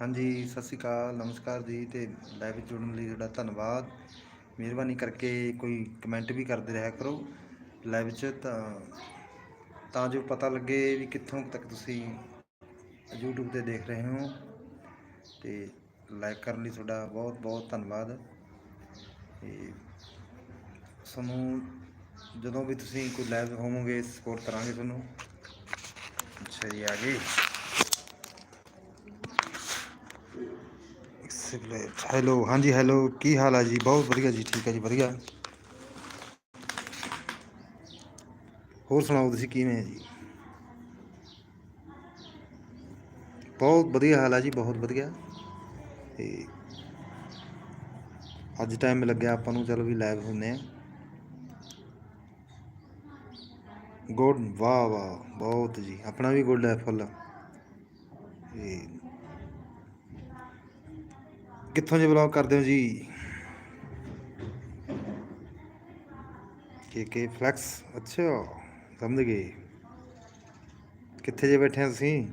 ਹਾਂਜੀ, ਸਤਿ ਸ਼੍ਰੀ ਅਕਾਲ, ਨਮਸਕਾਰ ਜੀ ਤੇ ਲਾਈਵ ਜੁੜਨ ਲਈ ਤੁਹਾਡਾ ਧੰਨਵਾਦ। ਮਿਹਰਬਾਨੀ ਕਰਕੇ ਕੋਈ ਕਮੈਂਟ ਵੀ ਕਰਦੇ ਰਿਹਾ ਕਰੋ ਲਾਈਵ 'ਚ ਤਾਂ ਤਾਂ ਜੋ ਪਤਾ ਲੱਗੇ ਵੀ ਕਿੱਥੋਂ ਤੱਕ ਤੁਸੀਂ YouTube ਤੇ ਦੇਖ ਰਹੇ ਹੋ ਤੇ ਲਾਈਕ ਕਰਨ ਲਈ ਤੁਹਾਡਾ ਬਹੁਤ ਬਹੁਤ ਧੰਨਵਾਦ। ਤੇ ਸਾਨੂੰ ਜਦੋਂ ਵੀ ਤੁਸੀਂ ਕੋਈ ਲਾਈਵ ਹੋਵੋਗੇ ਸਪੋਰਟ ਕਰਾਂਗੇ ਤੁਹਾਨੂੰ। ਅੱਛਾ ਜੀ, ਆ ਗਏ। ਹੈਲੋ ਹਾਂਜੀ ਹੈਲੋ ਕੀ ਹਾਲ ਆ ਜੀ? ਬਹੁਤ ਵਧੀਆ ਜੀ, ਠੀਕ ਹੈ ਜੀ, ਵਧੀਆ। ਹੋਰ ਸੁਣਾਓ, ਤੁਸੀਂ ਕਿਵੇਂ ਹੈ ਜੀ? ਬਹੁਤ ਵਧੀਆ ਹਾਲ ਆ ਜੀ, ਬਹੁਤ ਵਧੀਆ। ਤੇ ਅੱਜ ਟਾਈਮ ਲੱਗਿਆ ਆਪਾਂ ਨੂੰ, ਚਲੋ ਵੀ ਲਾਈਵ ਹੁੰਨੇ ਆ। ਗੁੱਡ ਵਾਹ ਵਾਹ, ਬਹੁਤ ਜੀ, ਆਪਣਾ ਵੀ ਗੁੱਡ ਹੈ ਫੁੱਲ ਤੇ ਕਿੱਥੋਂ ਜੇ ਬਲੌਗ ਕਰਦੇ ਹੋ ਜੀ? ਕੇ ਕੇ ਫਲੈਕਸ ਅੱਛਾ, ਸਮਝ ਗਏ। ਕਿੱਥੇ ਜੇ ਬੈਠੇ ਆ ਤੁਸੀਂ?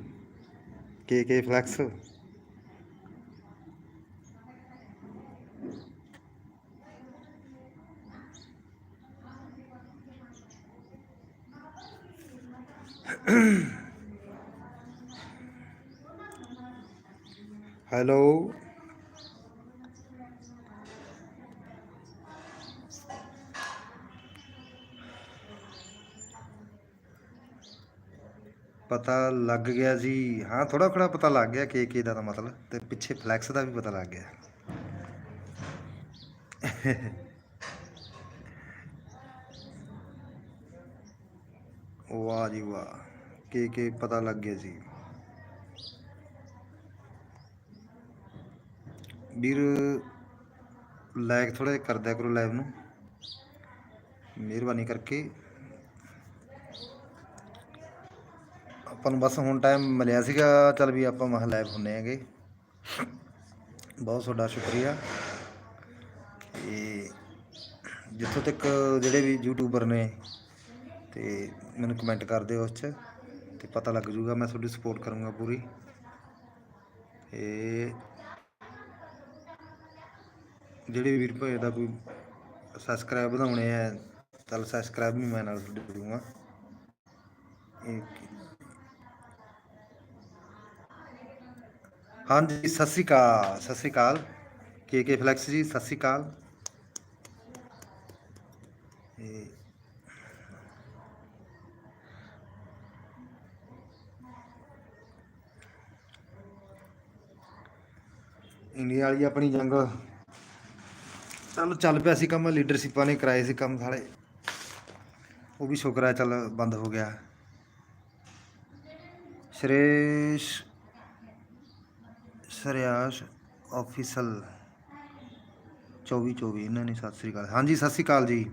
ਕੇ ਕੇ ਫਲੈਕਸ ਹੈਲੋ ਪਤਾ ਲੱਗ ਗਿਆ ਜੀ। ਹਾਂ ਥੋੜਾ ਥੋੜਾ ਪਤਾ ਲੱਗ ਗਿਆ ਕੇ ਕੇ ਦਾ ਤਾਂ ਮਤਲਬ ਤੇ ਪਿੱਛੇ ਫਲੈਕਸ ਦਾ ਵੀ ਪਤਾ ਲੱਗ ਗਿਆ। ਵਾਹ ਜੀ ਵਾਹ, ਕੇ ਕੇ ਪਤਾ ਲੱਗ ਗਿਆ ਜੀ। ਵੀਰ ਲਾਇਕ ਥੋੜਾ ਜਿਹਾ ਕਰਦਿਆ ਕਰੋ ਲਾਈਵ ਨੂੰ। ਮਿਹਰਬਾਨੀ ਕਰਕੇ। ਆਪਾਂ ਨੂੰ ਬਸ ਹੁਣ ਟਾਈਮ ਮਿਲਿਆ ਸੀਗਾ, ਚੱਲ ਵੀ ਆਪਾਂ ਮਹ ਲਾਈਵ ਹੁੰਨੇ ਹੈਗੇ। ਬਹੁਤ ਤੁਹਾਡਾ ਸ਼ੁਕਰੀਆ। ਤੇ ਜਿੱਥੋਂ ਤੱਕ ਜਿਹੜੇ ਵੀ ਯੂਟਿਊਬਰ ਨੇ, ਤੇ ਮੈਨੂੰ ਕਮੈਂਟ ਕਰ ਦਿਓ ਉਸ 'ਚ, ਤੇ ਪਤਾ ਲੱਗ ਜੂਗਾ ਮੈਂ ਤੁਹਾਡੀ ਸਪੋਰਟ ਕਰੂੰਗਾ ਪੂਰੀ। ਤੇ ਜਿਹੜੇ ਵੀਰ ਭਾਈ ਦਾ ਕੋਈ ਸਬਸਕ੍ਰਾਈਬ ਵਧਾਉਣੇ ਆ, ਚੱਲ ਸਬਸਕ੍ਰਾਈਬ ਵੀ ਮੈਂ ਨਾਲ ਤੁਹਾਡੇ ਕਰੂੰਗਾ ਇਹ ਹਾਂਜੀ, ਸਤਿ ਸ਼੍ਰੀ ਅਕਾਲ, ਸਤਿ ਸ਼੍ਰੀ ਅਕਾਲ। ਕੇ ਕੇ ਫਲੈਕਸ ਜੀ, ਸਤਿ ਸ਼੍ਰੀ ਅਕਾਲ। ਇੰਡੀਆ ਵਾਲੀ ਆਪਣੀ ਜੰਗ। ਚੱਲ ਚੱਲ ਪਿਆ ਸੀ ਕੰਮ ਲੀਡਰਸ਼ਿਪਾਂ ਨੇ ਕਰਾਏ ਸੀ ਕੰਮ ਸਾਲੇ। ਉਹ ਵੀ ਸ਼ੁਕਰ ਹੈ, ਚੱਲ ਬੰਦ ਹੋ ਗਿਆ। ਸ਼੍ਰੇਸ਼ ਸਰਿਆਸ਼ ਆਫੀਸਲ 24 24 ਇਹਨਾਂ ਨੇ ਸਤਿ ਸ੍ਰੀ ਅਕਾਲ। ਹਾਂਜੀ, ਸਤਿ ਸ੍ਰੀ ਅਕਾਲ ਜੀ।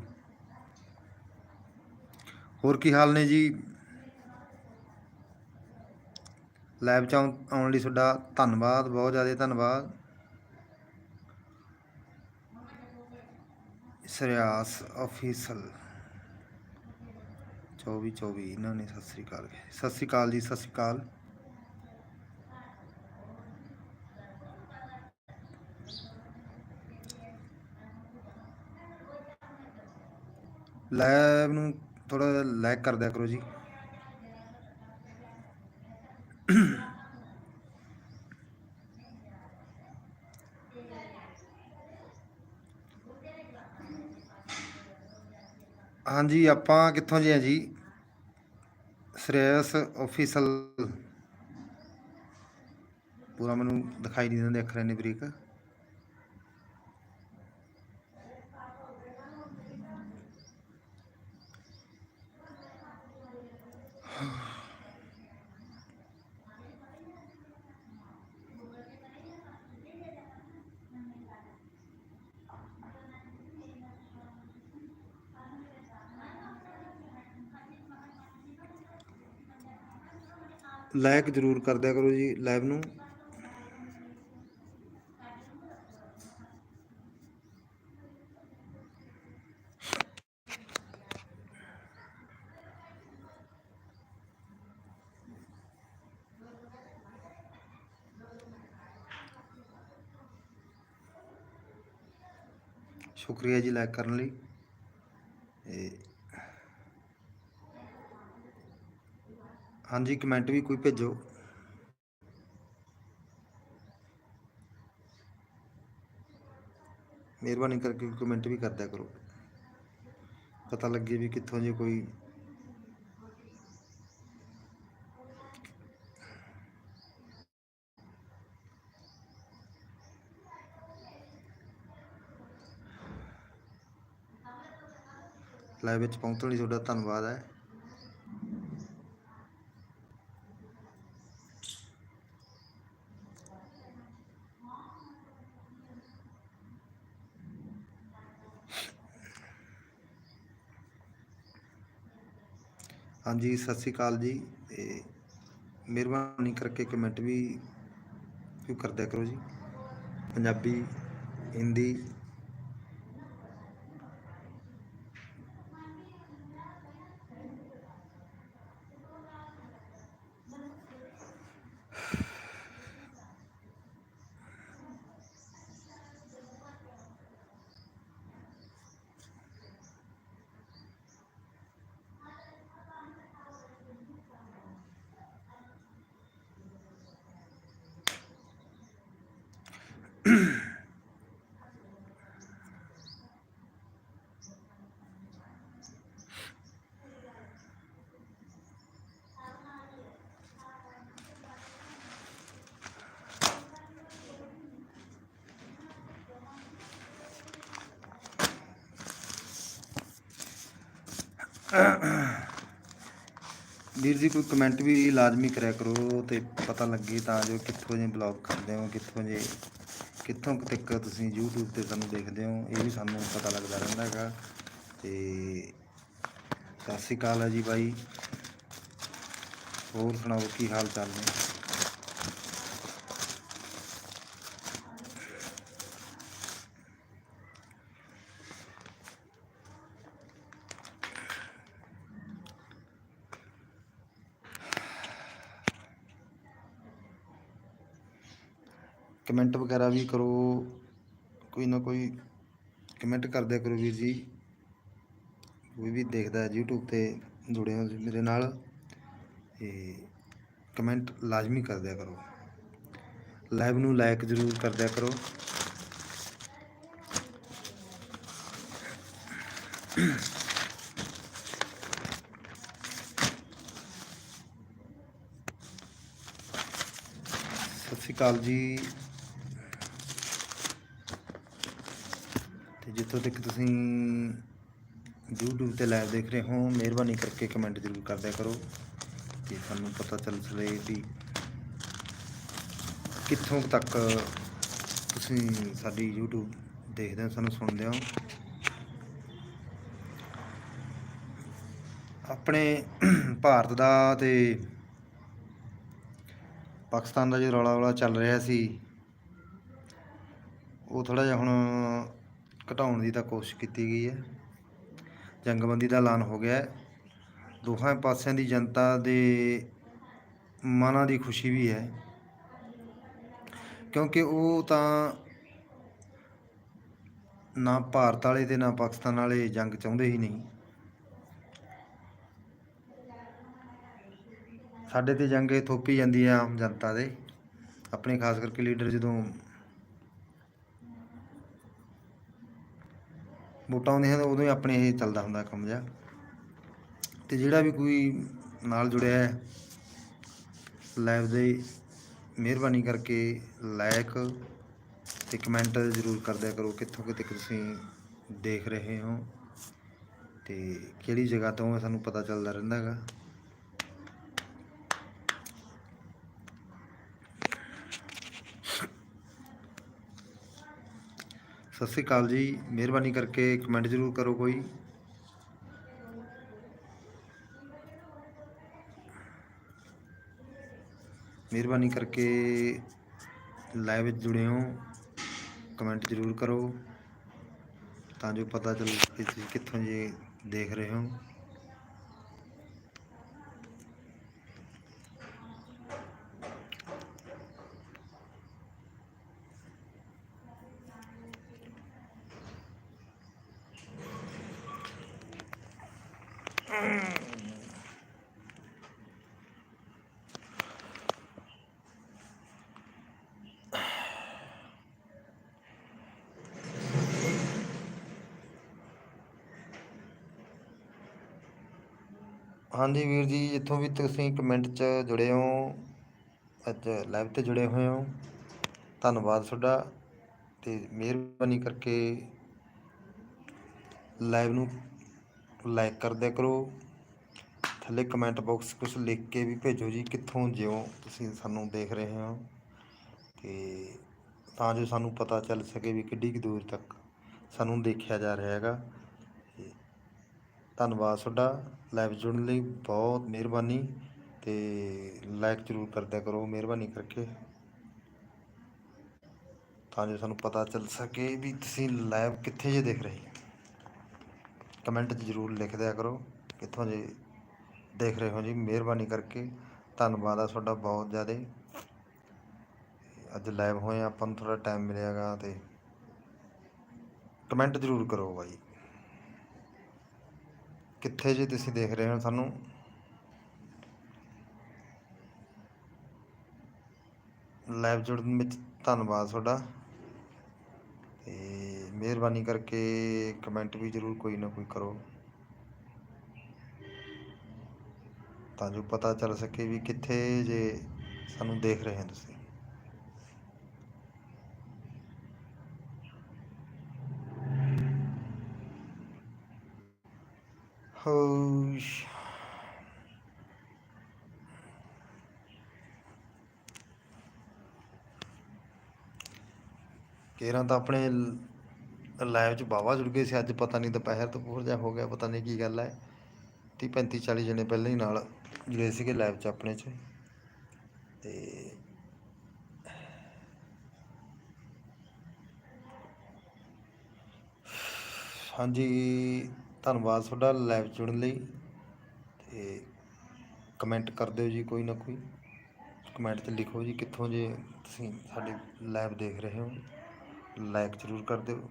ਹੋਰ ਕੀ ਹਾਲ ਨੇ ਜੀ? ਲਾਈਵ ਚ ਆਉਣ ਆਉਣ ਲਈ ਤੁਹਾਡਾ ਧੰਨਵਾਦ, ਬਹੁਤ ਜ਼ਿਆਦਾ ਧੰਨਵਾਦ। ਸਰਿਆਸ ਆਫੀਸਲ 24 24 ਇਹਨਾਂ ਨੇ ਸਤਿ ਸ੍ਰੀ ਅਕਾਲ ਸਤਿ ਸ੍ਰੀ ਅਕਾਲ ਜੀ, ਸਤਿ ਸ੍ਰੀ ਅਕਾਲ। ਲਾਈਵ ਨੂੰ ਥੋੜਾ ਲਾਈਕ ਕਰ ਦਿਆ ਕਰੋ ਜੀ। ਹਾਂਜੀ, ਆਪਾਂ ਕਿੱਥੋਂ ਜੀ ਆ ਜੀ? ਸ਼੍ਰੇਯਸ ਆਫੀਸਲ ਪੂਰਾ ਮੈਨੂੰ ਦਿਖਾਈ ਨਹੀਂ ਦਿੰਦੇ ਅੱਖਰ ਨੇ ਬਰੀਕ। ਲਾਇਕ ਜ਼ਰੂਰ ਕਰ ਦਿਆ ਕਰੋ ਜੀ ਲਾਈਵ ਨੂੰ। ਸ਼ੁਕਰੀਆ ਜੀ ਲਾਈਕ ਕਰਨ ਲਈ। ਹਾਂਜੀ ਕਮੈਂਟ ਵੀ ਕੋਈ ਭੇਜੋ। ਮਿਹਰਬਾਨੀ ਕਰਕੇ ਕਮੈਂਟ ਵੀ ਕਰਦਿਆ ਕਰੋ। ਪਤਾ ਲੱਗੇ ਵੀ ਕਿੱਥੋਂ ਜੇ ਕੋਈ ਲਾਈਵ ਵਿੱਚ ਪਹੁੰਚਣ ਲਈ ਤੁਹਾਡਾ ਧੰਨਵਾਦ ਹੈ। ਹਾਂਜੀ, ਸਤਿ ਸ੍ਰੀ ਅਕਾਲ ਜੀ ਤੇ ਮਿਹਰਬਾਨੀ ਕਰਕੇ ਕਮੈਂਟ ਵੀ ਕਿਉਂ ਕਰਦਿਆ ਕਰੋ ਜੀ। ਪੰਜਾਬੀ, ਹਿੰਦੀ ਵੀਰ ਜੀ, ਕੋਈ ਕਮੈਂਟ ਵੀ ਲਾਜ਼ਮੀ ਕਰਿਆ ਕਰੋ ਤੇ ਪਤਾ ਲੱਗੇ ਤਾਂ ਜੋ ਕਿੱਥੋਂ ਜੇ ਬਲੌਗ ਕਰਦੇ ਹੋ, ਕਿੱਥੋਂ ਜੇ, ਕਿੱਥੋਂ ਤੱਕ ਤੁਸੀਂ YouTube ਤੇ ਸਾਨੂੰ ਦੇਖਦੇ ਹੋ, ਇਹ ਵੀ ਸਾਨੂੰ ਪਤਾ ਲੱਗਦਾ ਰਹਿੰਦਾ ਹੈਗਾ। ਤੇ ਸਤਿ ਸ਼੍ਰੀ ਅਕਾਲ ਹੈ ਜੀ ਬਾਈ। ਹੋਰ ਸੁਣਾਓ, ਕੀ ਹਾਲ ਚਾਲ ਨੇ? ਕਮੈਂਟ ਵਗੈਰਾ ਵੀ ਕਰੋ। ਕੋਈ ਨਾ ਕੋਈ ਕਮੈਂਟ ਕਰਦਿਆ ਕਰੋ ਵੀਰ ਜੀ। ਕੋਈ ਵੀ ਦੇਖਦਾ ਹੈ YouTube ਤੇ ਜੁੜੇ ਹੋ ਜੀ ਮੇਰੇ ਨਾਲ, ਤੇ ਕਮੈਂਟ ਲਾਜ਼ਮੀ ਕਰਦਿਆ ਕਰੋ। ਲਾਈਵ ਨੂੰ ਲਾਈਕ ਜ਼ਰੂਰ ਕਰਦਿਆ ਕਰੋ। ਸਤਿ ਸ਼੍ਰੀ ਅਕਾਲ ਜੀ। ਜਿੱਥੋਂ ਤੱਕ ਤੁਸੀਂ YouTube ਤੇ ਲਾਈਵ ਦੇਖ ਰਹੇ ਹੋ, ਮਿਹਰਬਾਨੀ ਕਰਕੇ ਕਮੈਂਟ ਜ਼ਰੂਰ ਕਰਦਿਆ ਕਰੋ ਕਿ ਸਾਨੂੰ ਪਤਾ ਚੱਲ ਸਕੇ ਵੀ ਕਿੱਥੋਂ ਤੱਕ ਤੁਸੀਂ ਸਾਡੀ YouTube ਦੇਖਦੇ ਹੋ, ਸਾਨੂੰ ਸੁਣਦੇ ਹੋ। ਆਪਣੇ ਭਾਰਤ ਦਾ ਤੇ ਪਾਕਿਸਤਾਨ ਦਾ ਜੋ ਰੌਲਾ ਰੌਲਾ ਚੱਲ ਰਿਹਾ ਸੀ, ਉਹ ਥੋੜਾ ਜਿਹਾ ਹੁਣ ਘਟਾਉਣ ਦੀ ਤਾਂ ਕੋਸ਼ਿਸ਼ ਕੀਤੀ ਗਈ ਹੈ। ਜੰਗਬੰਦੀ ਦਾ ਐਲਾਨ ਹੋ ਗਿਆ ਹੈ। ਦੋਹਾਂ ਪਾਸਿਆਂ ਦੀ ਜਨਤਾ ਦੇ ਮਨਾਂ ਦੀ ਖੁਸ਼ੀ ਵੀ ਹੈ। ਕਿਉਂਕਿ ਉਹ ਤਾਂ ਨਾ ਭਾਰਤ ਵਾਲੇ ਤੇ ਨਾ ਪਾਕਿਸਤਾਨ ਵਾਲੇ ਜੰਗ ਚਾਹੁੰਦੇ ਹੀ ਨਹੀਂ। ਸਾਡੇ ਤੇ ਜੰਗ ਥੋਪੀ ਜਾਂਦੀ ਹੈ ਆਮ ਜਨਤਾ ਦੇ। ਆਪਣੇ ਖਾਸ ਕਰਕੇ ਲੀਡਰ ਜਦੋਂ ਵੋਟਾਂ ਆਉਂਦੀਆਂ ਤਾਂ ਉਦੋਂ ਹੀ ਆਪਣੇ ਇਹ ਚੱਲਦਾ ਹੁੰਦਾ ਕੰਮ ਜਿਹਾ। ਤੇ ਜਿਹੜਾ ਵੀ ਕੋਈ ਨਾਲ ਜੁੜਿਆ ਹੈ ਲਾਈਵ ਦੇ ਮਿਹਰਬਾਨੀ ਕਰਕੇ ਲਾਇਕ ਤੇ ਕਮੈਂਟ ਜ਼ਰੂਰ ਕਰਦਿਆ ਕਰੋ ਕਿੱਥੋਂ ਕਿਤੇ ਤੁਸੀਂ ਦੇਖ ਰਹੇ ਹੋ। ਤੇ ਕਿਹੜੀ ਜਗ੍ਹਾ ਤੋਂ ਸਾਨੂੰ ਪਤਾ ਚੱਲਦਾ ਰਹਿੰਦਾ ਸਤਿ ਸ਼੍ਰੀ ਅਕਾਲ ਜੀ। ਮਿਹਰਬਾਨੀ ਕਰਕੇ ਕਮੈਂਟ ਜ਼ਰੂਰ ਕਰੋ ਕੋਈ। ਮਿਹਰਬਾਨੀ ਕਰਕੇ ਲਾਈਵ ਵਿੱਚ ਜੁੜੇ ਹੋ। ਕਮੈਂਟ ਜ਼ਰੂਰ ਕਰੋ ਤਾਂ ਜੋ ਪਤਾ ਚੱਲੇ ਕਿ ਤੁਸੀਂ ਕਿੱਥੋਂ ਜੇ ਦੇਖ ਰਹੇ ਹੋ। ਹਾਂਜੀ ਵੀਰ ਜੀ, ਜਿੱਥੋਂ ਵੀ ਤੁਸੀਂ ਕਮੈਂਟ 'ਚ ਜੁੜੇ ਹੋ, ਅੱਜ ਲਾਈਵ ਤੇ ਜੁੜੇ ਹੋਏ ਹੋ, ਧੰਨਵਾਦ ਤੁਹਾਡਾ ਤੇ ਮਿਹਰਬਾਨੀ ਕਰਕੇ ਲਾਈਵ ਨੂੰ ਲਾਈਕ ਕਰ ਦਿਆ ਕਰੋ। ਥੱਲੇ ਕਮੈਂਟ ਬਾਕਸ ਕੁਝ ਲਿਖ ਕੇ ਵੀ ਭੇਜੋ ਜੀ, ਕਿੱਥੋਂ ਜਿਉ ਤੁਸੀਂ ਸਾਨੂੰ ਦੇਖ ਰਹੇ ਹੋ। ਤੇ ਤਾਂ ਜੋ ਸਾਨੂੰ ਪਤਾ ਚੱਲ ਸਕੇ ਵੀ ਕਿੱਡੀ ਕੁ ਦੂਰ ਤੱਕ ਸਾਨੂੰ ਦੇਖਿਆ ਜਾ ਰਿਹਾ ਹੈਗਾ। ਧੰਨਵਾਦ ਤੁਹਾਡਾ। ਲਾਈਵ ਜੁੜਨ ਲਈ ਬਹੁਤ ਮਿਹਰਬਾਨੀ ਤੇ ਲਾਈਕ ਜ਼ਰੂਰ ਕਰ ਦਿਆ ਕਰੋ, ਮਿਹਰਬਾਨੀ ਕਰਕੇ। ਤਾਂ ਜੋ ਸਾਨੂੰ ਪਤਾ ਚੱਲ ਸਕੇ ਵੀ ਤੁਸੀਂ ਲਾਈਵ ਕਿੱਥੇ ਜੇ ਦੇਖ ਰਹੇ। ਹੋ ਕਮੈਂਟ 'ਚ ਜ਼ਰੂਰ ਲਿਖ ਦਿਆ ਕਰੋ ਕਿੱਥੋਂ ਜੀ ਦੇਖ ਰਹੇ ਹੋ ਜੀ ਮਿਹਰਬਾਨੀ ਕਰਕੇ। ਧੰਨਵਾਦ ਆ ਤੁਹਾਡਾ ਬਹੁਤ ਜ਼ਿਆਦਾ। ਅੱਜ ਲਾਈਵ ਹੋਏ ਹਾਂ, ਆਪਾਂ ਨੂੰ ਥੋੜਾ ਟਾਈਮ ਮਿਲਿਆਗਾ ਤੇ ਕਮੈਂਟ ਜ਼ਰੂਰ ਕਰੋ ਬਾਈ। ਕਿੱਥੇ ਜੇ ਤੁਸੀਂ ਦੇਖ ਰਹੇ ਹੋ ਸਾਨੂੰ? ਲਾਈਵ ਜੁੜਨ ਵਿੱਚ ਧੰਨਵਾਦ ਤੁਹਾਡਾ। ਤੇ ਮਿਹਰਬਾਨੀ ਕਰਕੇ ਕਮੈਂਟ ਵੀ ਜ਼ਰੂਰ ਕੋਈ ਨਾ ਕੋਈ ਕਰੋ। ਤਾਂ ਜੋ ਪਤਾ ਚੱਲ ਸਕੇ ਵੀ ਕਿੱਥੇ ਜੇ ਸਾਨੂੰ ਦੇਖ ਰਹੇ ਹੋ ਤੁਸੀਂ। ਹੋਸ਼। ਕੇਰਾਂ ਤਾਂ ਆਪਣੇ ਲਾਈਵ ਚ ਬਾਵਾ ਜੁੜ ਗਏ ਸੀ, ਅੱਜ ਪਤਾ ਨਹੀਂ ਦੁਪਹਿਰ ਤੋਂ ਪੂਰ ਜਾ ਹੋ ਗਿਆ, ਪਤਾ ਨਹੀਂ ਕੀ ਗੱਲ ਹੈ। 30 35 40 ਜਣੇ ਪਹਿਲਾਂ ਹੀ ਨਾਲ ਜੁੜੇ ਸੀਗੇ ਲਾਈਵ ਚ ਆਪਣੇ ਚ। ਤੇ ਹਾਂਜੀ, ਧੰਨਵਾਦ ਤੁਹਾਡਾ ਲਾਈਵ ਜੁੜਨ ਲਈ। ਤੇ ਕਮੈਂਟ ਕਰ ਦਿਓ ਜੀ ਕੋਈ ਨਾ ਕੋਈ। ਕਮੈਂਟ 'ਚ ਲਿਖੋ ਜੀ ਕਿੱਥੋਂ ਜੇ ਤੁਸੀਂ ਸਾਡੇ ਲਾਈਵ ਦੇਖ ਰਹੇ ਹੋ। ਲਾਈਕ ਜ਼ਰੂਰ ਕਰ ਦਿਓ।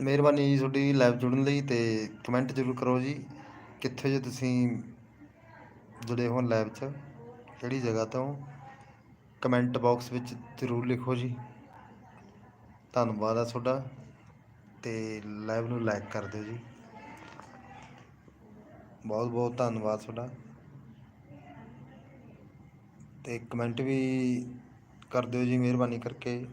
ਮਿਹਰਬਾਨੀ ਜੀ ਤੁਹਾਡੀ ਲਾਈਵ ਜੁੜਨ ਲਈ ਤੇ ਕਮੈਂਟ ਜ਼ਰੂਰ ਕਰੋ ਜੀ। ਕਿੱਥੇ ਜੇ ਤੁਸੀਂ ਜੁੜੇ ਹੋ ਲਾਈਵ 'ਚ, ਕਿਹੜੀ ਜਗ੍ਹਾ ਤੋਂ ਕਮੈਂਟ ਬਾਕਸ ਵਿੱਚ ਜ਼ਰੂਰ ਲਿਖੋ ਜੀ। ਧੰਨਵਾਦ ਆ ਤੁਹਾਡਾ ਤੇ ਲਾਈਵ ਨੂੰ ਲਾਈਕ ਕਰ ਦਿਓ ਜੀ। ਬਹੁਤ ਬਹੁਤ ਧੰਨਵਾਦ ਤੁਹਾਡਾ। ਤੇ ਕਮੈਂਟ ਵੀ ਕਰ ਦਿਓ ਜੀ ਮਿਹਰਬਾਨੀ ਕਰਕੇ।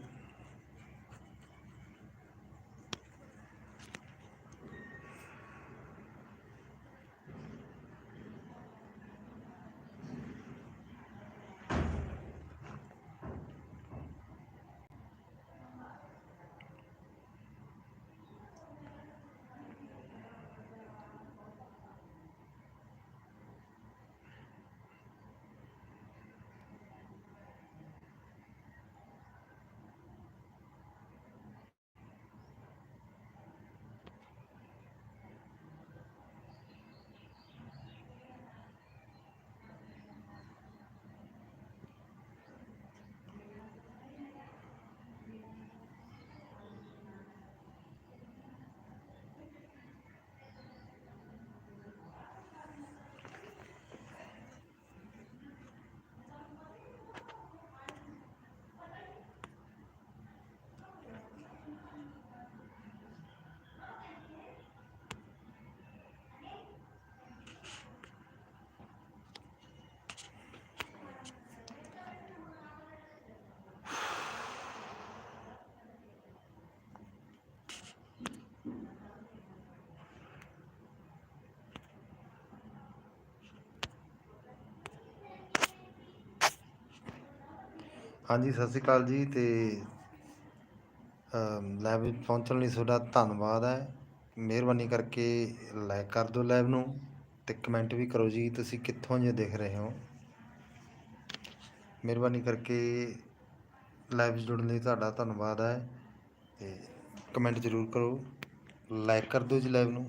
ਹਾਂਜੀ, ਸਤਿ ਸ਼੍ਰੀ ਅਕਾਲ ਜੀ ਤੇ ਲਾਈਵ ਪਹੁੰਚਣ ਲਈ ਤੁਹਾਡਾ ਧੰਨਵਾਦ ਹੈ। ਮਿਹਰਬਾਨੀ ਕਰਕੇ ਲਾਈਕ ਕਰ ਦਿਓ ਲਾਈਵ ਨੂੰ ਤੇ ਕਮੈਂਟ ਵੀ ਕਰੋ ਜੀ, ਤੁਸੀਂ ਕਿੱਥੋਂ ਜੇ ਦੇਖ ਰਹੇ ਹੋ। ਮਿਹਰਬਾਨੀ ਕਰਕੇ ਲਾਈਵ ਜੁੜਨ ਲਈ ਤੁਹਾਡਾ ਧੰਨਵਾਦ ਹੈ ਤੇ ਕਮੈਂਟ ਜ਼ਰੂਰ ਕਰੋ। ਲਾਈਕ ਕਰ ਦਿਓ ਜੀ ਲਾਈਵ ਨੂੰ।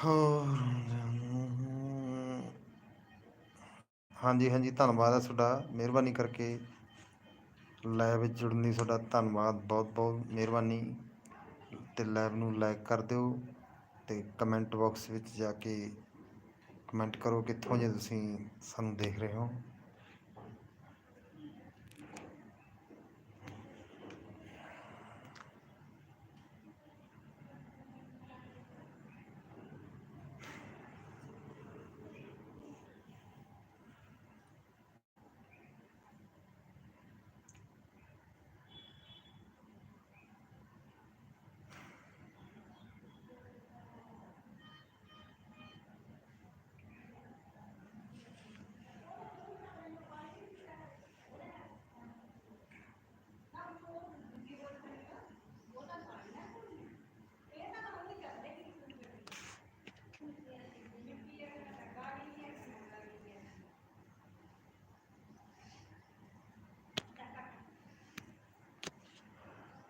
ਹੋਰ ਹਾਂਜੀ ਹਾਂਜੀ, ਧੰਨਵਾਦ ਹੈ ਤੁਹਾਡਾ। ਮਿਹਰਬਾਨੀ ਕਰਕੇ ਲਾਈਵ ਵਿੱਚ ਜੁੜਨ ਲਈ ਤੁਹਾਡਾ ਧੰਨਵਾਦ ਬਹੁਤ ਬਹੁਤ ਮਿਹਰਬਾਨੀ। ਤੇ ਲਾਈਵ ਨੂੰ ਲਾਈਕ ਕਰ ਦਿਓ ਤੇ ਕਮੈਂਟ ਬਾਕਸ ਵਿੱਚ ਜਾ ਕੇ ਕਮੈਂਟ ਕਰੋ ਕਿੱਥੋਂ ਜੇ ਤੁਸੀਂ ਸਾਨੂੰ ਦੇਖ ਰਹੇ ਹੋ।